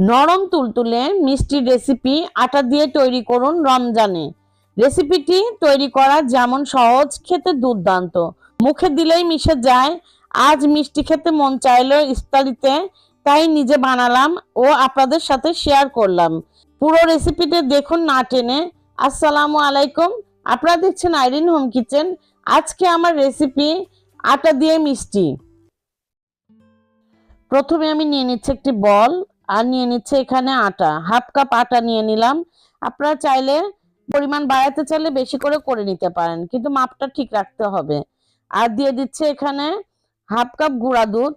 নরম তুলতুলে মিষ্টি রেসিপি আটা দিয়ে তৈরি করুন রমজানে। রেসিপিটি তৈরি করা যেমন সহজ, খেতে দুর্দান্ত। মুখে দিলেই মিশে যায়। আজ মিষ্টি খেতে মন চাইলো ইফতারিতে, তাই নিজে বানালাম ও আপনাদের সাথে শেয়ার করলাম। পুরো রেসিপিতে দেখুন না টেনে। আসসালামু আলাইকুম। আপনারা দেখছেন আইরিন হোম কিচেন। আজকে আমার রেসিপি আটা দিয়ে মিষ্টি। প্রথমে আমি নিয়ে নিচ্ছি একটি বল। আর নিয়ে নিচ্ছে এখানে আটা। হাফ কাপ আটা নিয়ে নিলাম। আপনারা চাইলে পরিমাণ বাড়াতে চাইলে বেশি করে করে নিতে পারেন, কিন্তু মাপটা ঠিক রাখতে হবে। আর দিয়ে দিচ্ছে এখানে হাফ কাপ গুঁড়া দুধ।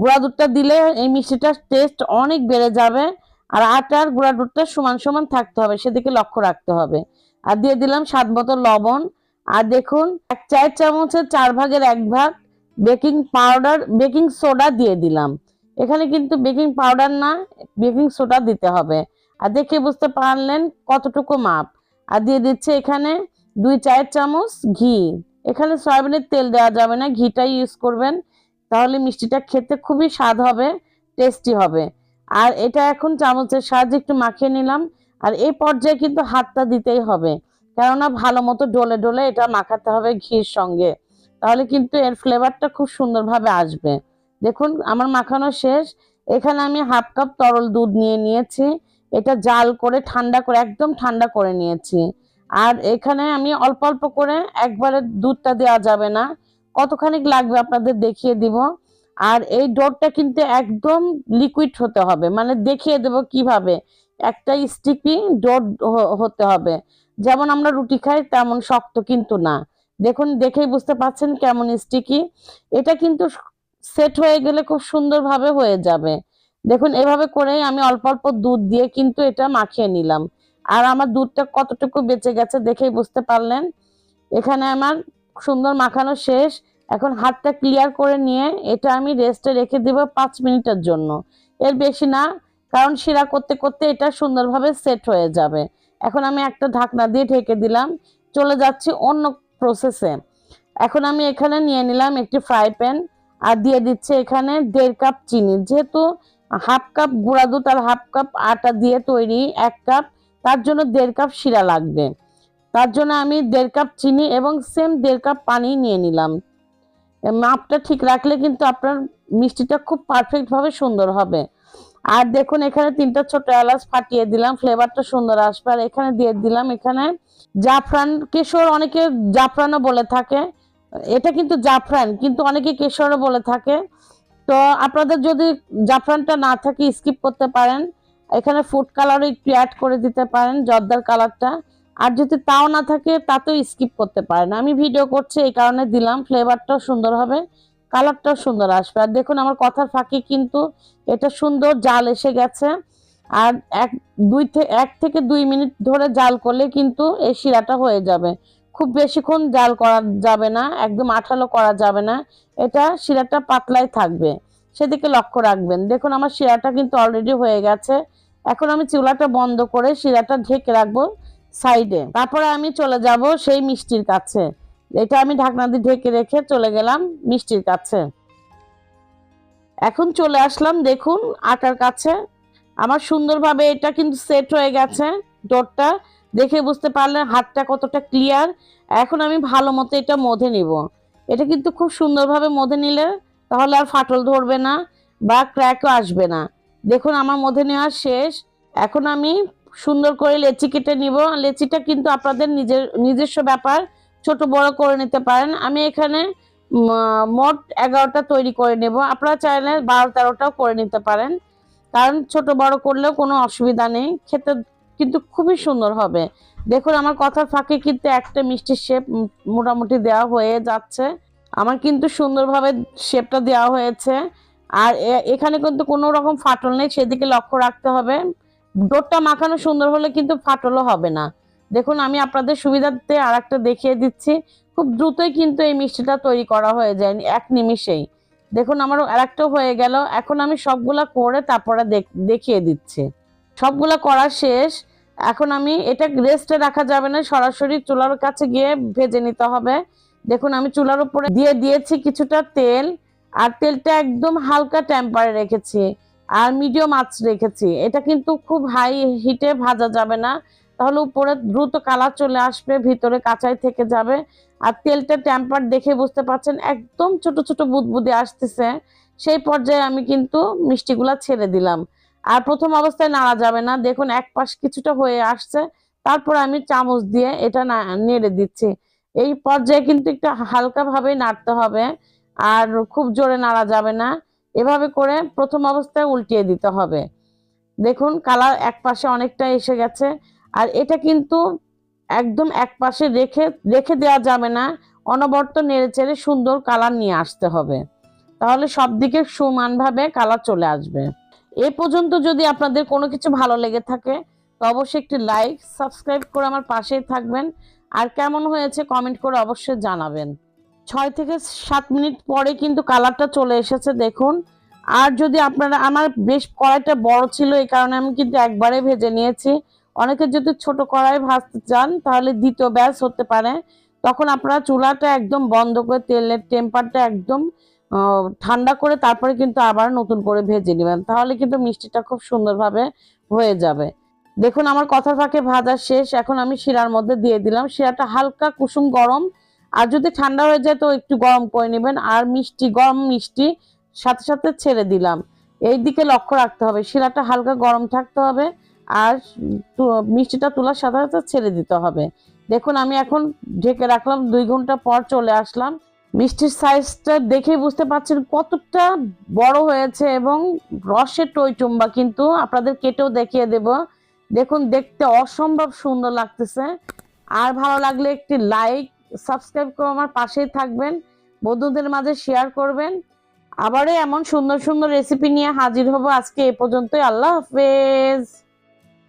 গুঁড়া দুধটা দিলে এই মিষ্টিটার টেস্ট অনেক বেড়ে যাবে আর আটার গুঁড়া দুধটা সমান সমান থাকতে হবে, সেদিকে লক্ষ্য রাখতে হবে। আর দিয়ে দিলাম স্বাদ মতো লবণ। আর দেখুন, এক চায়ের চামচের চার ভাগের এক ভাগ বেকিং পাউডার, বেকিং সোডা দিয়ে দিলাম। এখানে কিন্তু বেকিং পাউডার না, বেকিং সোডা দিতে হবে। আর দেখে বুঝতে পারলেন কতটুকু মাপ। আর দিয়ে দিচ্ছে এখানে দুই চায়ের চামচ ঘি। এখানে সয়াবিনের তেল দেওয়া যাবে না, ঘিটাই ইউজ করবেন। তাহলে মিষ্টিটা খেতে খুবই স্বাদ হবে টেস্টি হবে। আর এটা এখন চামচের সাহায্যে একটু মাখিয়ে নিলাম। আর এই পর্যায়ে কিন্তু হাতটা দিতেই হবে। কেননা ভালো মতো ডলে ডলে এটা মাখাতে হবে ঘির সঙ্গে। তাহলে কিন্তু এর ফ্লেভারটা খুব সুন্দরভাবে আসবে। দেখুন, আমার মাখানো শেষ। এখানে আমি হাফ কাপ তরল দুধ নিয়ে নিয়েছি। এটা জাল করে ঠান্ডা করে, একদম ঠান্ডা করে নিয়েছি। আর এখানে আমি অল্প অল্প করে একবারে দুধটা দেওয়া যাবে না। কতখানি লাগবে আপনাদের দেখিয়ে দিব। আর এই ডোরটা কিন্তু একদম লিকুইড হতে হবে। মানে দেখিয়ে দেব কীভাবে। একটা স্টিকি ডোর হতে হবে। যেমন আমরা রুটি খাই, তেমন শক্ত কিন্তু না। দেখুন, দেখেই বুঝতে পাচ্ছেন কেমন স্টিকি এটা কিন্তু সেট হয়ে গেলে খুব সুন্দরভাবে হয়ে যাবে। দেখুন, এভাবে করেই আমি অল্প অল্প দুধ দিয়ে কিন্তু এটা মাখিয়ে নিলাম। আর আমার দুধটা কতটুকু বেঁচে গেছে দেখেই বুঝতে পারলেন। এখানে আমার সুন্দর মাখানো শেষ। এখন হাতটা ক্লিয়ার করে নিয়ে এটা আমি রেস্টে রেখে দিব পাঁচ মিনিটের জন্য। এর বেশি না, কারণ শিরা করতে করতে এটা সুন্দরভাবে সেট হয়ে যাবে। এখন আমি একটা ঢাকনা দিয়ে ঢেকে দিলাম। চলে যাচ্ছি অন্য প্রসেসে এখন আমি এখানে নিয়ে নিলাম একটি ফ্রাই প্যান আর দিয়ে দিচ্ছে এখানে দেড় কাপ চিনি। যেহেতু হাফ কাপ গুঁড়া দুধ আর হাফ কাপ আটা দিয়ে তৈরি এক কাপ, তার জন্য দেড় কাপ শিরা লাগবে। তার জন্য আমি দেড় কাপ চিনি এবং সেম দেড় কাপ পানি নিয়ে নিলাম। মাপটা ঠিক রাখলে কিন্তু আপনার মিষ্টিটা খুব পারফেক্টভাবে সুন্দর হবে। আর দেখুন, এখানে তিনটা ছোট এলাচ ফাটিয়ে দিলাম ফ্লেভারটা সুন্দর আসবে। আর এখানে দিয়ে দিলাম এখানে জাফরান কেশর, অনেকে জাফরানও বলে থাকে। এটা কিন্তু জাফরান, কিন্তু অনেকে কেশরও বলে থাকে। তো আপনাদের যদি জাফরানটা না থাকে স্কিপ করতে পারেন। এখানে ফুড কালারও একটু অ্যাড করে দিতে পারেন, জর্দার কালারটা আর যদি তাও না থাকে, তাতেও স্কিপ করতে পারেন। আমি ভিডিও করছি, এই কারণে দিলাম। ফ্লেভারটাও সুন্দর হবে কালারটাও সুন্দর আসবে। আর দেখুন, আমার কথার ফাঁকে কিন্তু এটা সুন্দর জাল এসে গেছে। আর এক, দুই থেকে এক থেকে দুই মিনিট ধরে জাল করলে কিন্তু এই শিরাটা হয়ে যাবে। খুব বেশিক্ষণ জাল করা যাবে না, একদম আঠালো করা যাবে না। এটা শিরাটা পাতলাই থাকবে, সেদিকে লক্ষ্য রাখবেন। দেখুন, আমার শিরাটা কিন্তু অলরেডি হয়ে গেছে। এখন আমি চুলাটা বন্ধ করে শিরাটা ঢেকে রাখব সাইডে। তারপরে আমি চলে যাব সেই মিষ্টির কাছে। এটা আমি ঢাকনা দিয়ে ঢেকে রেখে চলে গেলাম মিষ্টির কাছে। এখন চলে আসলাম, দেখুন, আটার কাছে। আমার সুন্দরভাবে এটা কিন্তু সেট হয়ে গেছে, ডোরটা। দেখে বুঝতে পারলেন হাতটা কতটা ক্লিয়ার এখন আমি ভালো মতো এটা মধে নিব। এটা কিন্তু খুব সুন্দরভাবে মধে নিলে তাহলে আর ফাটল ধরবে না বা ক্র্যাকও আসবে না। দেখুন আমার মধে নেওয়া শেষ। এখন আমি সুন্দর করে লেচি কেটে নিব। লেচিটা কিন্তু আপনাদের নিজের, নিজস্ব ব্যাপার। ছোট বড় করে নিতে পারেন। আমি এখানে মোট এগারোটা তৈরি করে নেব। আপনারা চাইলে বারো তেরোটাও করে নিতে পারেন। কারণ ছোট বড় করলেও কোনো অসুবিধা নেই। খেতে কিন্তু খুবই সুন্দর হবে। দেখুন, আমার কথার ফাঁকে কিন্তু একটা মিষ্টির শেপ মোটামুটি দেওয়া হয়ে যাচ্ছে। আমার কিন্তু সুন্দরভাবে শেপটা দেওয়া হয়েছে। আর এখানে কিন্তু কোনো রকম ফাটল নেই, সেদিকে লক্ষ্য রাখতে হবে। ডোরটা মাখানো সুন্দর হলে কিন্তু ফাটলও হবে না। দেখুন, আমি আপনাদের সুবিধার্থে আর একটা দেখিয়ে দিচ্ছি। খুব দ্রুতই কিন্তু এই মিষ্টিটা তৈরি করা হয়ে যায়, এক নিমিষেই। দেখুন আমার আরেকটা হয়ে গেল। এখন আমি সবগুলা করে তারপরে দেখিয়ে দিচ্ছি। সবগুলা করা শেষ। এখন আমি এটা রেস্টে রাখা যাবে না, সরাসরি চুলার কাছে গিয়ে ভেজে নিতে হবে। দেখুন, আমি চুলার উপরে দিয়ে দিয়েছি কিছুটা তেল, আর তেলটা একদম হালকা টেম্পারে রেখেছি, আর মিডিয়াম আঁচ রেখেছি। এটা কিন্তু খুব হাই হিটে ভাজা যাবে না, তাহলে উপরে দ্রুত কালার চলে আসবে, ভিতরে কাঁচাই থেকে যাবে। আর তেলটা টেম্পার দেখে বুঝতে পারছেন, একদম ছোট ছোট বুদবুদে আসতেছে। সেই পর্যায়ে আমি কিন্তু মিষ্টিগুলা ছেড়ে দিলাম। আর প্রথম অবস্থায় নাড়া যাবে না। দেখুন, এক পাশ কিছুটা হয়ে আসছে। তারপর আমি চামচ দিয়ে এটা নেড়ে দিচ্ছি। এই পর্যায়ে কিন্তু একটু হালকা ভাবে নাড়তে হবে। আর খুব জোরে নাড়া যাবে না। এভাবে করে প্রথম অবস্থায় উল্টিয়ে দিতে হবে। দেখুন, কালার এক পাশে অনেকটা এসে গেছে। আর এটা কিন্তু একদম এক পাশে রেখে রেখে দেওয়া যাবে না। অনবর্ত নেড়ে চেড়ে সুন্দর কালার নিয়ে আসতে হবে। তাহলে সব দিকে সমানভাবে কালার চলে আসবে। এ পর্যন্ত যদি আপনাদের কোনো কিছু ভালো লেগে থাকে, তো অবশ্যই একটি লাইক সাবস্ক্রাইব করে আমার পাশেই থাকবেন। আর কেমন হয়েছে কমেন্ট করে অবশ্যই জানাবেন। ছয় থেকে সাত মিনিট পরে কিন্তু কালারটা চলে এসেছে, দেখুন। আর যদি আপনারা, আমার বেশ কড়াইটা বড় ছিল, এই কারণে আমি কিন্তু একবারে ভেজে নিয়েছি। অনেকে যদি ছোট কড়াই ভাজতে চান, তাহলে দ্বিতীয় ব্যাস হতে পারে। তখন আপনারা চুলাটা একদম বন্ধ করে, তেলের টেম্পারটা একদম ঠান্ডা করে তারপরে কিন্তু আবার নতুন করে ভেজে নেবেন। তাহলে কিন্তু মিষ্টিটা খুব সুন্দরভাবে হয়ে যাবে। দেখুন, আমার কথা ফাঁকে ভাজা শেষ। এখন আমি শিরার মধ্যে দিয়ে দিলাম। শিরাটা হালকা কুসুম গরম। আর যদি ঠান্ডা হয়ে যায় তো একটু গরম করে নেবেন। আর মিষ্টি, গরম মিষ্টি সাথে সাথে ছেড়ে দিলাম। এই দিকে লক্ষ্য রাখতে হবে। শিরাটা হালকা গরম থাকতে হবে। আর মিষ্টিটা তোলার সাথে সাথে ছেড়ে দিতে হবে। দেখুন, আমি এখন ঢেকে রাখলাম। দুই ঘণ্টা পর চলে আসলাম। মিষ্টির সাইজটা দেখেই বুঝতে পারছেন কতটা বড় হয়েছে এবং রসের টইটুম্বা কিন্তু আপনাদের কেটেও দেখিয়ে দেব। দেখুন, দেখতে অসম্ভব সুন্দর লাগতেছে। আর ভালো লাগলে একটি লাইক সাবস্ক্রাইব করে আমার পাশেই থাকবেন, বন্ধুদের মাঝে শেয়ার করবেন। আবারও এমন সুন্দর সুন্দর রেসিপি নিয়ে হাজির হব আজকে এ পর্যন্তই। আল্লাহ হাফেজ।